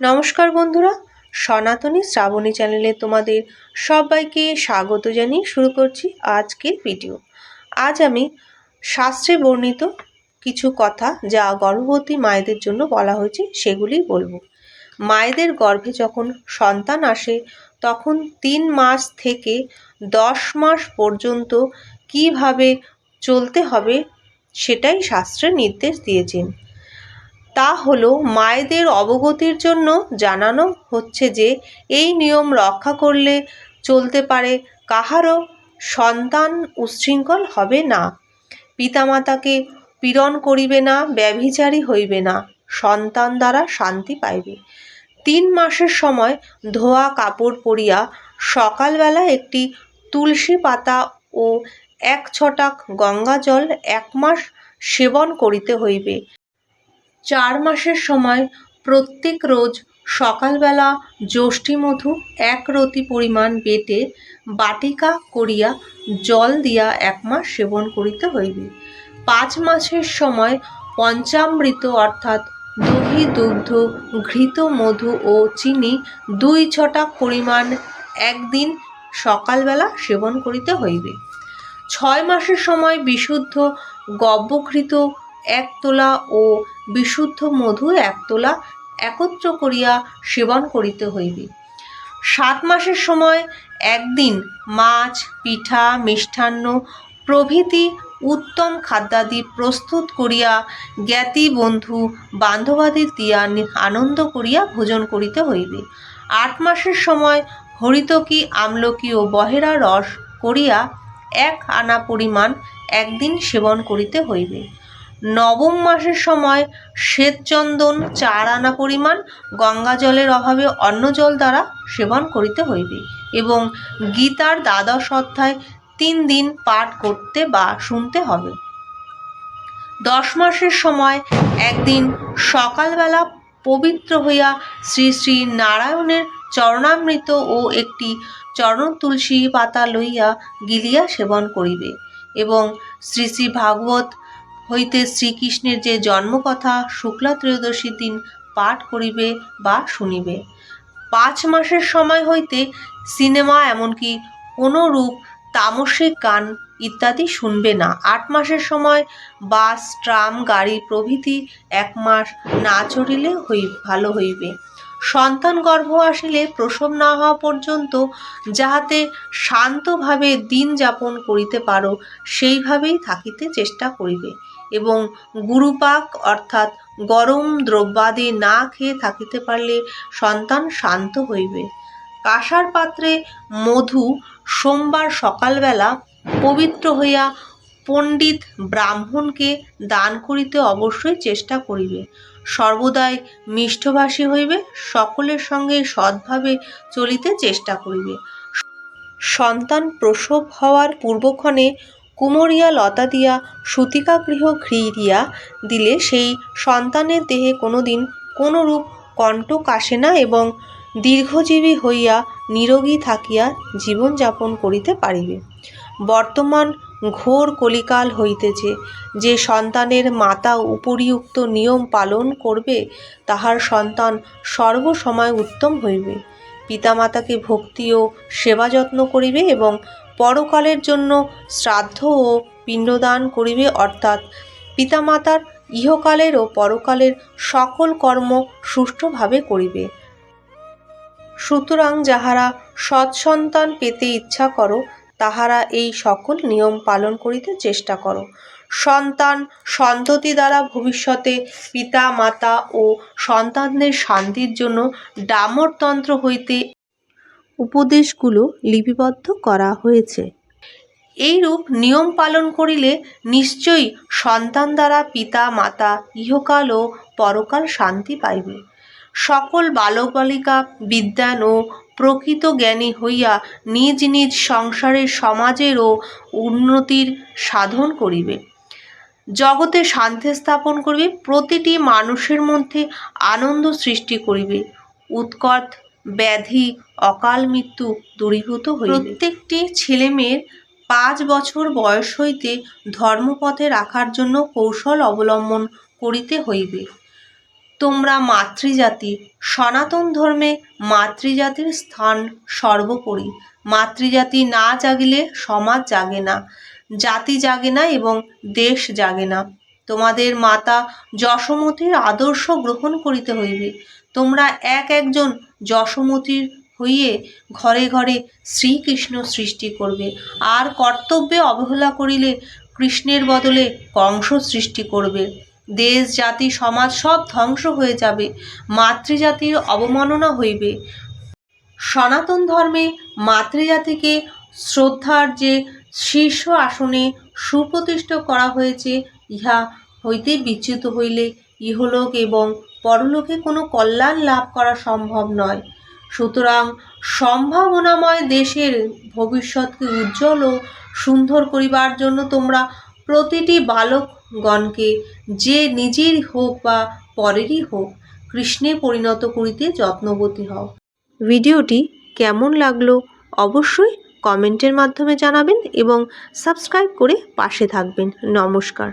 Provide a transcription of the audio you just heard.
নমস্কার বন্ধুরা, সনাতনী শ্রাবণী চ্যানেলে তোমাদের সবাইকে স্বাগত জানিয়ে শুরু করছি আজকের ভিডিও। আজ আমি শাস্ত্রে বর্ণিত কিছু কথা যা গর্ভবতী মায়েদের জন্য বলা হয়েছে, সেগুলি বলব। মায়েদের গর্ভে যখন সন্তান আসে, তখন তিন মাস থেকে দশ মাস পর্যন্ত কীভাবে চলতে হবে, সেটাই শাস্ত্রে নির্দেশ দিয়েছেন। তা হলো মায়েদের অবগতির জন্য জানানো হচ্ছে যে, এই নিয়ম রক্ষা করলে চলতে পারে, কাহারও সন্তান উচ্ছৃঙ্খল হবে না। পিতামাতাকে পীড়ন করিবে না, ব্যভিচারী হইবে না, সন্তান দ্বারা শান্তি পাইবে। তিন মাসের সময় ধোয়া কাপড় পরিয়া সকালবেলা একটি তুলসী পাতা ও এক ছটাক গঙ্গা জল এক মাস সেবন করিতে হইবে। চার মাসের সময় প্রত্যেক রোজ সকালবেলা যষ্টিমধু এক রতি পরিমাণ বেটে বাটিকা করিয়া জল দিয়া এক মাস সেবন করিতে হইবে। পাঁচ মাসের সময় পঞ্চামৃত অর্থাৎ দহি, দুগ্ধ, ঘৃত মধু ও চিনি দুই ছটাক পরিমাণ একদিন সকালবেলা সেবন করিতে হইবে। ছয় মাসের সময় বিশুদ্ধ গব্যঘৃত এক তোলা ও বিশুদ্ধ মধু এক তোলা একত্র করিয়া সেবন করিতে হইবে। সাত মাসের সময় একদিন মাছ, পিঠা, মিষ্টান্ন প্রভৃতি উত্তম খাদ্যাদি প্রস্তুত করিয়া জ্ঞাতি বন্ধু বান্ধবাদি দিয়া আনন্দ করিয়া ভোজন করিতে হইবে। আট মাসের সময় হরিতকি, আমলকি ও বহেরা রস করিয়া এক আনা পরিমাণ একদিন সেবন করিতে হইবে। নবম মাসের সময় শ্বেতচন্দন চার আনা পরিমাণ, গঙ্গা জলের অভাবে অন্য জল দ্বারা সেবন করিতে হইবে এবং গীতার দ্বাদশ অধ্যায় তিন দিন পাঠ করতে বা শুনতে হবে। দশ মাসের সময় একদিন সকালবেলা পবিত্র হইয়া শ্রী শ্রী নারায়ণের চরণামৃত ও একটি চরণ তুলসী পাতা লইয়া গিলিয়া সেবন করিবে এবং শ্রী শ্রী ভাগবত হইতে শ্রীকৃষ্ণের যে জন্মকথা শুক্লা ত্রয়োদশীর দিন পাঠ করিবে বা শুনিবে। পাঁচ মাসের সময় হইতে সিনেমা এমনকি কোনো রূপ তামসিক গান ইত্যাদি শুনবে না। আট মাসের সময় বাস, ট্রাম গাড়ি প্রভৃতি এক মাস না চড়িলে হই, ভালো হইবে। সন্তান গর্ভ আসিলে প্রসব না হওয়া পর্যন্ত যাহাতে শান্তভাবে দিন যাপন করিতে পারো, সেইভাবেই থাকিতে চেষ্টা করিবে। এবং গুরুপাক অর্থাৎ গরম দ্রব্যাদি না খেয়ে থাকিতে পারলে সন্তান শান্ত হইবে। কাঁসার পাত্রে মধু সোমবার সকালবেলা পবিত্র হইয়া পণ্ডিত ব্রাহ্মণকে দান করিতে অবশ্যই চেষ্টা করিবে। সর্বদাই মিষ্টভাষী হইবে, সকলের সঙ্গে সৎভাবে চলিতে চেষ্টা করিবে। সন্তান প্রসব হওয়ার পূর্বক্ষণে কুমরিয়া লতা দিয়া সূতিকাগৃহ ঘৃড়িয়া দিলে সেই সন্তানের দেহে কোনোদিন কোনরূপ কণ্টক আসে না এবং দীর্ঘজীবী হইয়া নিরোগী থাকিয়া জীবনযাপন করিতে পারিবে। বর্তমান ঘোর কলিকাল হইতেছে, যে সন্তানের মাতা উপরিউক্ত নিয়ম পালন করবে, তাহার সন্তান সর্বসময় উত্তম হইবে। পিতামাতাকে ভক্তি ও সেবা যত্ন করিবে এবং পরকালের জন্য শ্রাদ্ধ ও পিণ্ডদান করিবে অর্থাৎ পিতামাতার ইহকালের ও পরকালের সকল কর্ম সুষ্ঠুভাবে করিবে। সুতরাং যাহারা সৎসন্তান পেতে ইচ্ছা করো, তাহারা এই সকল নিয়ম পালন করিতে চেষ্টা করো। সন্তান সন্ততি দ্বারা ভবিষ্যতে পিতা মাতা ও সন্তানদের শান্তির জন্য ডামরতন্ত্র হইতে উপদেশগুলো লিপিবদ্ধ করা হয়েছে। এইরূপ নিয়ম পালন করিলে নিশ্চয়ই সন্তান দ্বারা পিতা, মাতা ইহকাল ও পরকাল শান্তি পাইবে। সকল বালক বালিকা বিদ্যান ও প্রকৃত জ্ঞানী হইয়া নিজ নিজ সংসারের সমাজের ও উন্নতির সাধন করিবে। জগতে শান্তি স্থাপন করিবে, প্রতিটি মানুষের মধ্যে আনন্দ সৃষ্টি করিবে, উৎকট ব্যাধি, অকাল মৃত্যু দূরীভূত হইবে প্রত্যেকটি ছেলেমেয়ের পাঁচ বছর বয়স হইতে ধর্মপথে রাখার জন্য কৌশল অবলম্বন করিতে হইবে। তোমরা মাতৃজাতি, সনাতন ধর্মে মাতৃজাতির স্থান সর্বোপরি। মাতৃজাতি না জাগিলে সমাজ জাগে না, জাতি জাগে না এবং দেশ জাগে না। তোমাদের মাতা যশোমতীর আদর্শ গ্রহণ করিতে হইবে। তোমরা এক একজন যশোমতীর হইয়ে ঘরে ঘরে শ্রীকৃষ্ণ সৃষ্টি করবে। আর কর্তব্যে অবহেলা করিলে কৃষ্ণের বদলে কংস সৃষ্টি করবে। দেশ জাতি সমাজ সব ধ্বংস হয়ে যাবে। মাতৃজাতির অবমাননা হইবে। সনাতন ধর্মে মাতৃজাতিকে শ্রদ্ধার যে শীর্ষ আসনে সুপ্রতিষ্ঠ করা হয়েছে, ইহা হইতে বিচ্যুত হইলে ইহলোক এবং পরলোকে কোনো কল্যাণ লাভ করা সম্ভব নয়। সুতরাং সম্ভাবনাময় দেশের ভবিষ্যৎকে উজ্জ্বল ও সুন্দর করিবার জন্য তোমরা প্রতিটি বালকগণকে যে নিজের হোক বা পরেরই হোক কৃষ্ণে পরিণত করিতে যত্নবতী হও। ভিডিওটি কেমন লাগল অবশ্যই কমেন্টের মাধ্যমে জানাবেন এবং সাবস্ক্রাইব করে পাশে থাকবেন। নমস্কার।